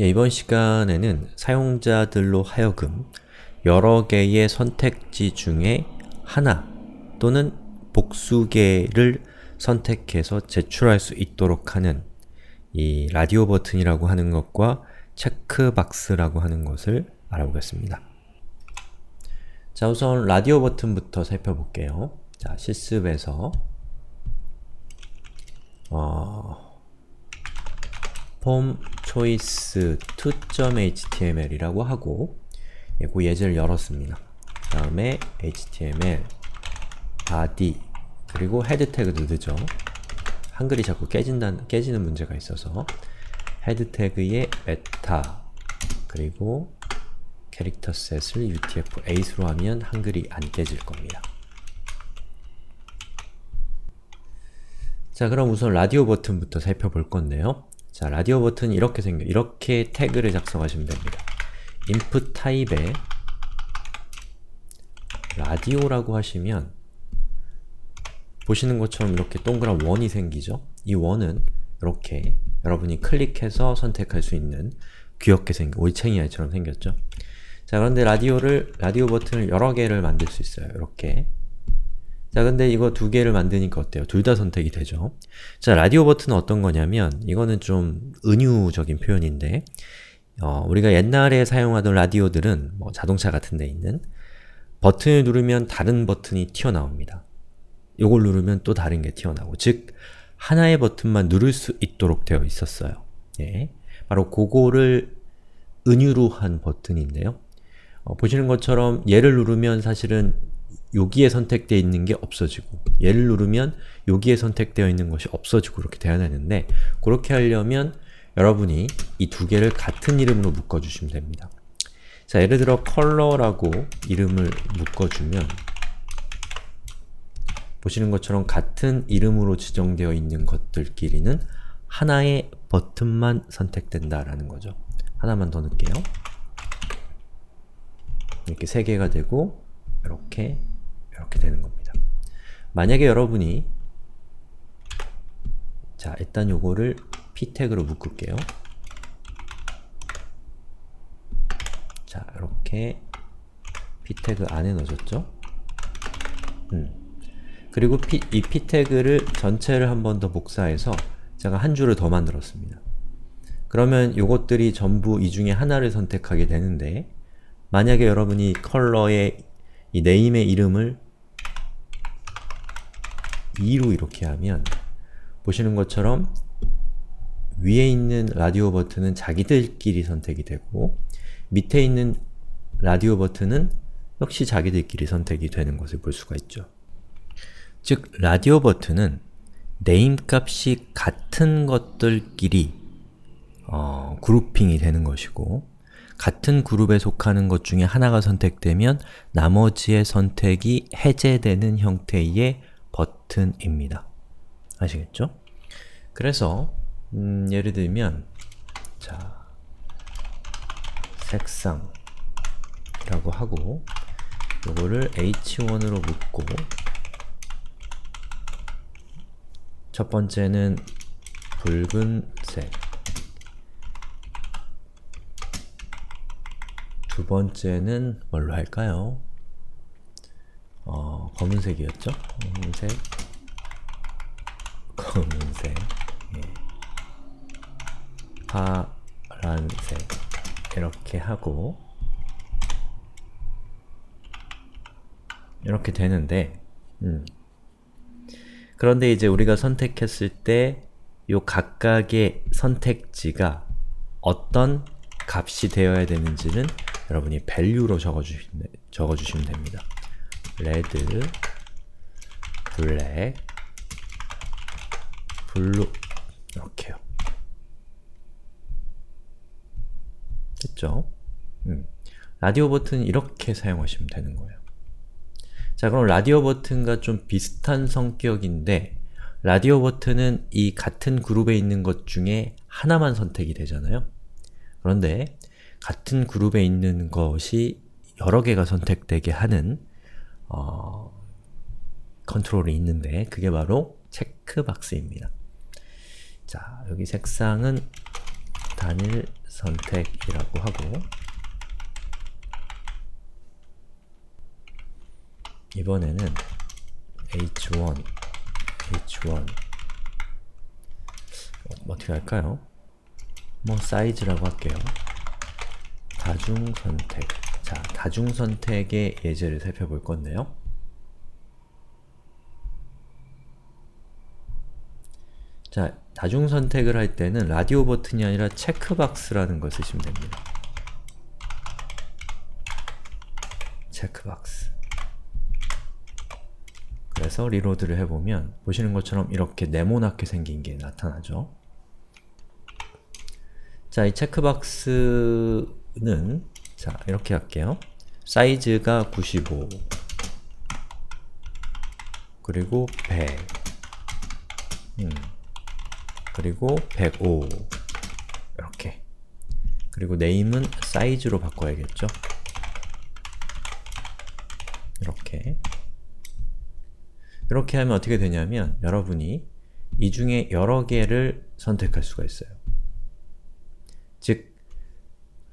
예, 이번 시간에는 사용자들로 하여금 여러 개의 선택지 중에 하나 또는 복수 개를 선택해서 제출할 수 있도록 하는 이 라디오 버튼이라고 하는 것과 체크박스라고 하는 것을 알아보겠습니다. 자, 우선 라디오 버튼부터 살펴볼게요. 자, 실습에서 어, 폼 choice 2.html이라고 하고 예, 그 예제를 열었습니다. 그 다음에 html body 그리고 헤드 태그도 넣죠. 한글이 자꾸 깨진다, 깨지는 문제가 있어서 헤드 태그에 메타 그리고 캐릭터 셋을 utf-8으로 하면 한글이 안 깨질 겁니다. 자 그럼 우선 라디오 버튼부터 살펴볼 건데요. 자 라디오 버튼이 이렇게 생겨 이렇게 태그를 작성하시면 됩니다. input 타입에 라디오라고 하시면 보시는 것처럼 이렇게 동그란 원이 생기죠? 이 원은 이렇게 여러분이 클릭해서 선택할 수 있는 귀엽게 생긴 올챙이 알처럼 생겼죠? 자 그런데 라디오를 라디오 버튼을 여러 개를 만들 수 있어요. 이렇게 자 근데 이거 두 개를 만드니까 어때요? 둘 다 선택이 되죠? 자 라디오 버튼은 어떤 거냐면 이거는 좀 은유적인 표현인데 어, 우리가 옛날에 사용하던 라디오들은 뭐 자동차 같은 데 있는 버튼을 누르면 다른 버튼이 튀어나옵니다. 요걸 누르면 또 다른 게 튀어나오고 즉 하나의 버튼만 누를 수 있도록 되어 있었어요. 예. 바로 그거를 은유로 한 버튼인데요. 어, 보시는 것처럼 얘를 누르면 사실은 여기에 선택되어 있는 게 없어지고 얘를 누르면 여기에 선택되어 있는 것이 없어지고 그렇게 되어야 되는데 그렇게 하려면 여러분이 이 두 개를 같은 이름으로 묶어주시면 됩니다. 자, 예를 들어 컬러라고 이름을 묶어주면 보시는 것처럼 같은 이름으로 지정되어 있는 것들끼리는 하나의 버튼만 선택된다라는 거죠. 하나만 더 넣을게요. 이렇게 세 개가 되고 이렇게 이렇게 되는 겁니다. 만약에 여러분이 자 일단 요거를 p 태그로 묶을게요. 자 이렇게 p 태그 안에 넣어줬죠? 음. 그리고 P, 이 p 태그를 전체를 한 번 더 복사해서 제가 한 줄을 더 만들었습니다. 그러면 요것들이 전부 이 중에 하나를 선택하게 되는데 만약에 여러분이 컬러의 이 네임의 이름을 2로 이렇게 하면 보시는 것처럼 위에 있는 라디오 버튼은 자기들끼리 선택이 되고 밑에 있는 라디오 버튼은 역시 자기들끼리 선택이 되는 것을 볼 수가 있죠. 즉, 라디오 버튼은 네임 값이 같은 것들끼리 어, 그룹핑이 되는 것이고 같은 그룹에 속하는 것 중에 하나가 선택되면 나머지의 선택이 해제되는 형태의 버튼입니다. 아시겠죠? 그래서 음, 예를 들면 자 색상이라고 하고 요거를 h1으로 묶고 첫 번째는 붉은색 두 번째는 뭘로 할까요? 어, 검은색이었죠? 검은색 검은색 예. 파란색 이렇게 하고 이렇게 되는데 음. 그런데 이제 우리가 선택했을 때 요 각각의 선택지가 어떤 값이 되어야 되는지는 여러분이 value로 적어주시면, 됩니다. 레드, 블랙, 블루 이렇게요. 됐죠? 음. 라디오 버튼 이렇게 사용하시면 되는 거예요. 자 그럼 라디오 버튼과 좀 비슷한 성격인데 라디오 버튼은 이 같은 그룹에 있는 것 중에 하나만 선택이 되잖아요. 그런데 같은 그룹에 있는 것이 여러 개가 선택되게 하는 어, 컨트롤이 있는데 그게 바로 체크박스입니다. 자, 여기 색상은 단일 선택이라고 하고 이번에는 h1, h1 어, 어떻게 할까요? 뭐 사이즈라고 할게요. 다중 선택. 자, 다중 선택의 예제를 살펴볼 건데요. 자, 다중 선택을 할 때는 라디오 버튼이 아니라 체크박스라는 걸 쓰시면 됩니다. 체크박스. 그래서 리로드를 해보면 보시는 것처럼 이렇게 네모나게 생긴 게 나타나죠. 자, 이 체크박스는 자, 이렇게 할게요. 사이즈가 95 그리고 100 음, 그리고 105 이렇게 그리고 네임은 사이즈로 바꿔야겠죠? 이렇게 이렇게 하면 어떻게 되냐면 여러분이 이 중에 여러 개를 선택할 수가 있어요. 즉,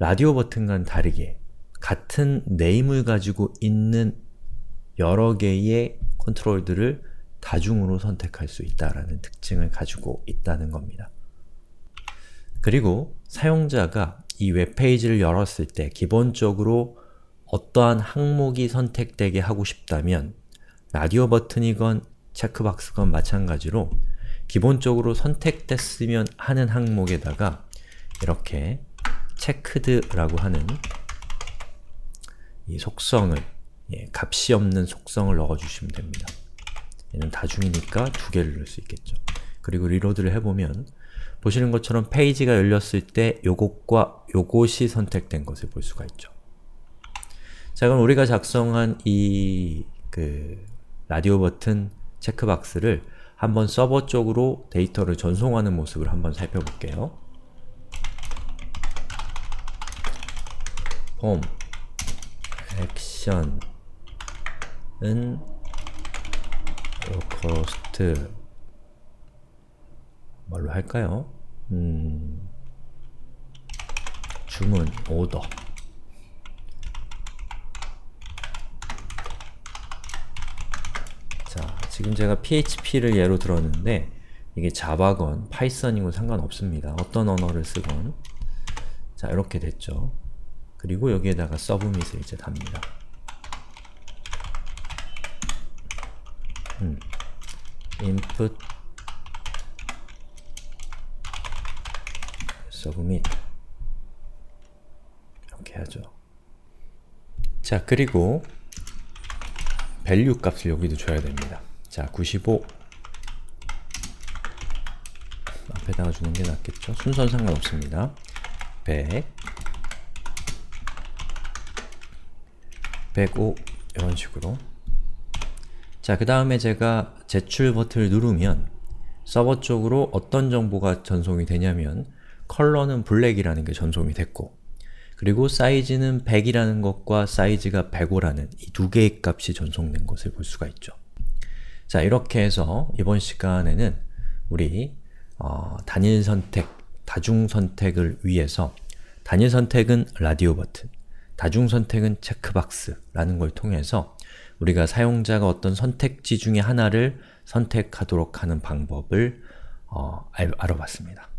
라디오 버튼과는 다르게 같은 네임을 가지고 있는 여러 개의 컨트롤들을 다중으로 선택할 수 있다라는 특징을 가지고 있다는 겁니다. 그리고 사용자가 이 웹페이지를 열었을 때 기본적으로 어떠한 항목이 선택되게 하고 싶다면 라디오 버튼이건 체크박스건 마찬가지로 기본적으로 선택됐으면 하는 항목에다가 이렇게 체크드라고 하는 이 속성을 예, 값이 없는 속성을 넣어주시면 됩니다. 얘는 다중이니까 두 개를 넣을 수 있겠죠. 그리고 리로드를 해보면 보시는 것처럼 페이지가 열렸을 때 요것과 요것이 선택된 것을 볼 수가 있죠. 자 그럼 우리가 작성한 이 그 라디오 버튼 체크박스를 한번 서버 쪽으로 데이터를 전송하는 모습을 한번 살펴볼게요. 홈 액션은 로커스트 뭘로 할까요? 음, 주문, 오더 자, 지금 제가 PHP를 예로 들었는데 이게 자바건, 파이썬이건 상관없습니다. 어떤 언어를 쓰건 자, 이렇게 됐죠. 그리고 여기에다가 서브밋을 이제 답니다. 음. input submit 이렇게 하죠. 자, 그리고 value 값을 여기도 줘야 됩니다. 자, 95 앞에다가 주는 게 낫겠죠? 순서는 상관없습니다. 100 105 이런 식으로 자, 그 다음에 제가 제출 버튼을 누르면 서버 쪽으로 어떤 정보가 전송이 되냐면 컬러는 블랙이라는 게 전송이 됐고 그리고 사이즈는 100이라는 것과 사이즈가 105라는 이 두 개의 값이 전송된 것을 볼 수가 있죠. 자, 이렇게 해서 이번 시간에는 우리 어, 단일 선택, 다중 선택을 위해서 단일 선택은 라디오 버튼, 다중 선택은 체크박스라는 걸 통해서 우리가 사용자가 어떤 선택지 중에 하나를 선택하도록 하는 방법을 어, 알, 알아봤습니다.